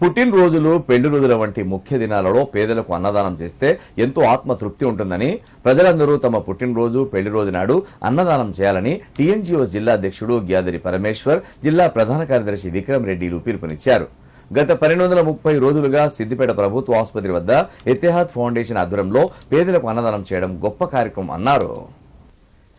పుట్టినరోజులు పెళ్ళి రోజుల వంటి ముఖ్య దినాలలో పేదలకు అన్నదానం చేస్తే ఎంతో ఆత్మతృప్తి ఉంటుందని ప్రజలందరూ తమ పుట్టినరోజు పెళ్ళి రోజు నాడు అన్నదానం చేయాలని టీఎన్జీఓ జిల్లా అధ్యక్షుడు గ్యాదరి పరమేశ్వర్ జిల్లా ప్రధాన కార్యదర్శి విక్రమ్ రెడ్డిలు పిలుపునిచ్చారు. గత పన్నెండు వందల ముప్పై రోజులుగా సిద్దిపేట ప్రభుత్వ ఆసుపత్రి వద్ద ఎతిహాద్ ఫౌండేషన్ ఆధ్వర్యంలో పేదలకు అన్నదానం చేయడం గొప్ప కార్యక్రమం అన్నారు.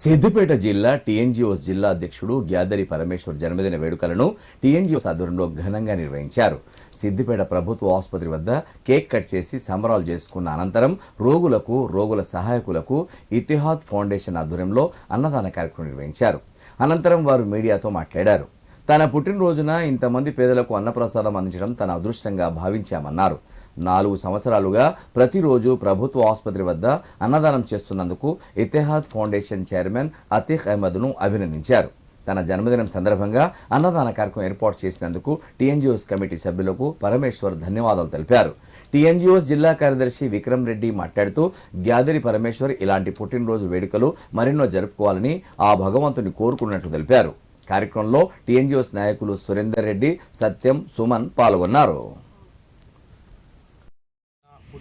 సిద్దిపేట జిల్లా టీఎన్జిఓస్ జిల్లా అధ్యక్షుడు గ్యాదరి పరమేశ్వర్ జన్మదిన వేడుకలను టీఎన్జిఓస్ ఆధ్వర్యంలో ఘనంగా నిర్వహించారు. సిద్దిపేట ప్రభుత్వ ఆసుపత్రి వద్ద కేక్ కట్ చేసి సంబరాలు చేసుకున్న అనంతరం రోగులకు రోగుల సహాయకులకు ఇతిహాద్ ఫౌండేషన్ ఆధ్వర్యంలో అన్నదాన కార్యక్రమం నిర్వహించారు. అనంతరం వారు మీడియాతో మాట్లాడారు. తన పుట్టినరోజున ఇంతమంది పేదలకు అన్నప్రసాదం అందించడం తన అదృష్టంగా భావించామన్నారు. నాలుగు సంవత్సరాలుగా ప్రతిరోజు ప్రభుత్వ ఆసుపత్రి వద్ద అన్నదానం చేస్తున్నందుకు ఇతిహాద్ ఫౌండేషన్ చైర్మన్ అతీక్ అహ్మద్ను అభినందించారు. తన జన్మదినం సందర్భంగా అన్నదాన కార్యక్రమం ఏర్పాటు చేసినందుకు టీఎన్జిఓస్ కమిటీ సభ్యులకు పరమేశ్వర్ ధన్యవాదాలు తెలిపారు. టీఎన్జిఓస్ జిల్లా కార్యదర్శి విక్రమ్ రెడ్డి మాట్లాడుతూ గ్యాదరి పరమేశ్వర్ ఇలాంటి పుట్టినరోజు వేడుకలు మరెన్నో జరుపుకోవాలని ఆ భగవంతుని కోరుకున్నట్లు తెలిపారు. కార్యక్రమంలో టీఎన్జిఓస్ నాయకులు సురేందర్ రెడ్డి సత్యం సుమన్ పాల్గొన్నారు.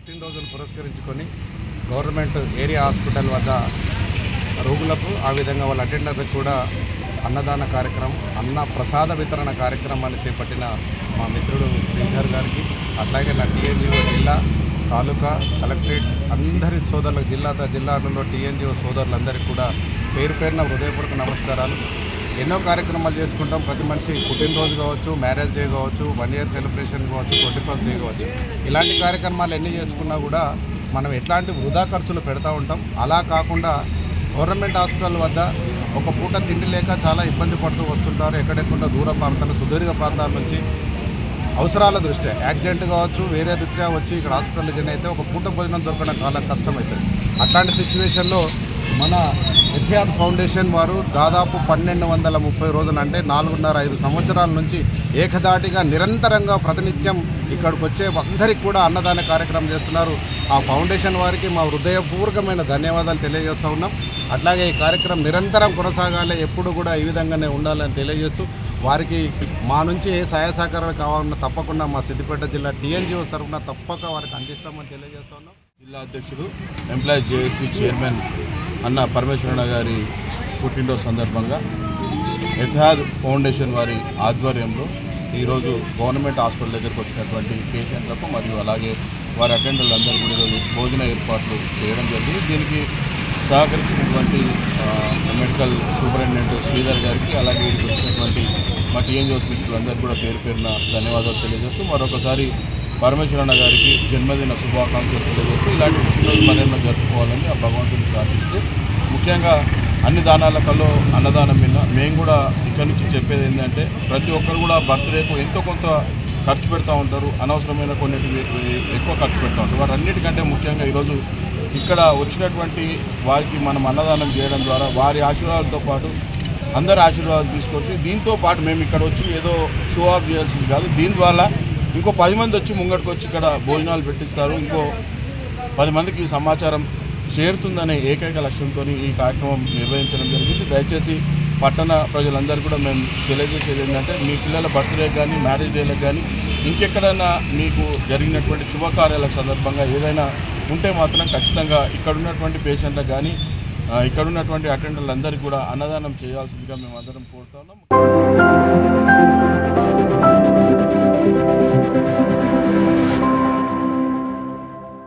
పుట్టినరోజును పురస్కరించుకొని గవర్నమెంట్ ఏరియా హాస్పిటల్ వద్ద రోగులకు ఆ విధంగా వాళ్ళ అటెండర్లకు కూడా అన్నదాన కార్యక్రమం అన్న ప్రసాద వితరణ కార్యక్రమాన్ని చేపట్టిన మా మిత్రుడు శ్రీధర్ గారికి అట్లాగే నా టీఎన్జిఓ జిల్లా తాలూకా కలెక్టరేట్ అందరి సోదరులకు జిల్లా జిల్లాలలో టీఎన్జిఓ సోదరులందరికీ కూడా పేరు పేరున హృదయపూర్వక నమస్కారాలు. ఎన్నో కార్యక్రమాలు చేసుకుంటాం. ప్రతి మనిషి పుట్టినరోజు కావచ్చు మ్యారేజ్ డే కావచ్చు వన్ ఇయర్ సెలబ్రేషన్ కావచ్చు ట్వంటీ ఫస్ట్ డే కావచ్చు. ఇలాంటి కార్యక్రమాలు ఎన్ని చేసుకున్నా కూడా మనం ఎట్లాంటి వృధా ఖర్చులు పెడతా ఉంటాం. అలా కాకుండా గవర్నమెంట్ హాస్పిటల్ వద్ద ఒక పూట తిండి లేక చాలా ఇబ్బంది పడుతూ వస్తుంటారు. ఎక్కడెక్కడ దూర ప్రాంతాలు సుదీర్ఘ ప్రాంతాల నుంచి అవసరాల దృష్ట్యా. యాక్సిడెంట్ కావచ్చు వేరే రీత్యా వచ్చి ఇక్కడ హాస్పిటల్ జన్ అయితే ఒక పూట భోజనం దొరకడం చాలా కష్టమవుతుంది అట్లాంటి సిచ్యువేషన్లో మన ఎథియాద్ ఫౌండేషన్ వారు దాదాపు పన్నెండు వందల ముప్పై రోజులు అంటే నాలుగున్నర ఐదు సంవత్సరాల నుంచి ఏకదాటిగా నిరంతరంగా ప్రతినిత్యం ఇక్కడికి వచ్చే అందరికీ కూడా అన్నదాన కార్యక్రమం చేస్తున్నారు. ఆ ఫౌండేషన్ వారికి మా హృదయపూర్వకమైన ధన్యవాదాలు తెలియజేస్తూ ఉన్నాం. అట్లాగే ఈ కార్యక్రమం నిరంతరం కొనసాగాలి. ఎప్పుడు కూడా ఈ విధంగానే ఉండాలని తెలియజేస్తూ వారికి మా నుంచి ఏ సహాయ సహకారాలు కావాలన్నా తప్పకుండా మా సిద్దిపేట జిల్లా టీఎన్జిఓ తరఫున తప్పక వారికి అందిస్తామని తెలియజేస్తున్నాం. జిల్లా అధ్యక్షుడు ఎంప్లాయీస్ జేఏసీ చైర్మన్ అన్న పరమేశ్వరణ గారి పుట్టినరోజు సందర్భంగా ఎథాద్ ఫౌండేషన్ వారి ఆధ్వర్యంలో ఈరోజు గవర్నమెంట్ హాస్పిటల్ దగ్గరకు వచ్చినటువంటి పేషెంట్లకు మరియు అలాగే వారి అటెండర్లు అందరూ కూడా ఈరోజు భోజన ఏర్పాట్లు చేయడం జరిగింది. దీనికి సహకరించినటువంటి మెడికల్ సూపరింటెండెంట్ శ్రీధర్ గారికి అలాగే ఇక్కడికి వచ్చినటువంటి మా టీఎన్జీ హాస్పిటల్ అందరికీ కూడా పేరు పేరున ధన్యవాదాలు తెలియజేస్తూ మరొకసారి పరమేశ్వరన్న గారికి జన్మదిన శుభాకాంక్షలు తెలియజేస్తూ ఇలాంటి పుట్టినరోజు మరెన్నో జరుపుకోవాలని ఆ భగవంతుని ప్రార్థిస్తూ ముఖ్యంగా అన్ని దానాల కల్లో అన్నదానం మీద మేము కూడా ఇక్కడి నుంచి చెప్పేది ఏంటంటే ప్రతి ఒక్కరు కూడా బర్త్డేకు ఎంతో కొంత ఖర్చు పెడతా ఉంటారు అనవసరమైన కొన్నిటివి ఎక్కువ ఖర్చు పెడతా ఉంటారు. వాటన్నిటికంటే ముఖ్యంగా ఈరోజు ఇక్కడ వచ్చినటువంటి వారికి మనం అన్నదానం చేయడం ద్వారా వారి ఆశీర్వాదాలతో పాటు అందరి ఆశీర్వాదాలు తీసుకొచ్చి దీంతో పాటు మేము ఇక్కడ వచ్చి ఏదో షో ఆఫ్ చేయాల్సింది కాదు. దీని ద్వారా ఇంకో పది మంది వచ్చి ముంగటికి వచ్చి ఇక్కడ భోజనాలు పెట్టిస్తారు. ఇంకో పది మందికి సమాచారం చేరుతుందనే ఏకైక లక్ష్యంతో ఈ కార్యక్రమం నిర్వహించడం జరిగింది. దయచేసి పట్టణ ప్రజలందరూ కూడా మేము తెలియజేసేది ఏంటంటే మీ పిల్లల బర్త్డే కానీ మ్యారేజ్ డేలకు కానీ ఇంకెక్కడైనా మీకు జరిగినటువంటి శుభకార్యాల సందర్భంగా ఏదైనా ఉంటే మాత్రం ఖచ్చితంగా ఇక్కడ ఉన్నటువంటి పేషెంట్లకు కానీ ఇక్కడ ఉన్నటువంటి అటెండర్లందరికీ కూడా అన్నదానం చేయాల్సిందిగా మేము అందరం కోరుతున్నాం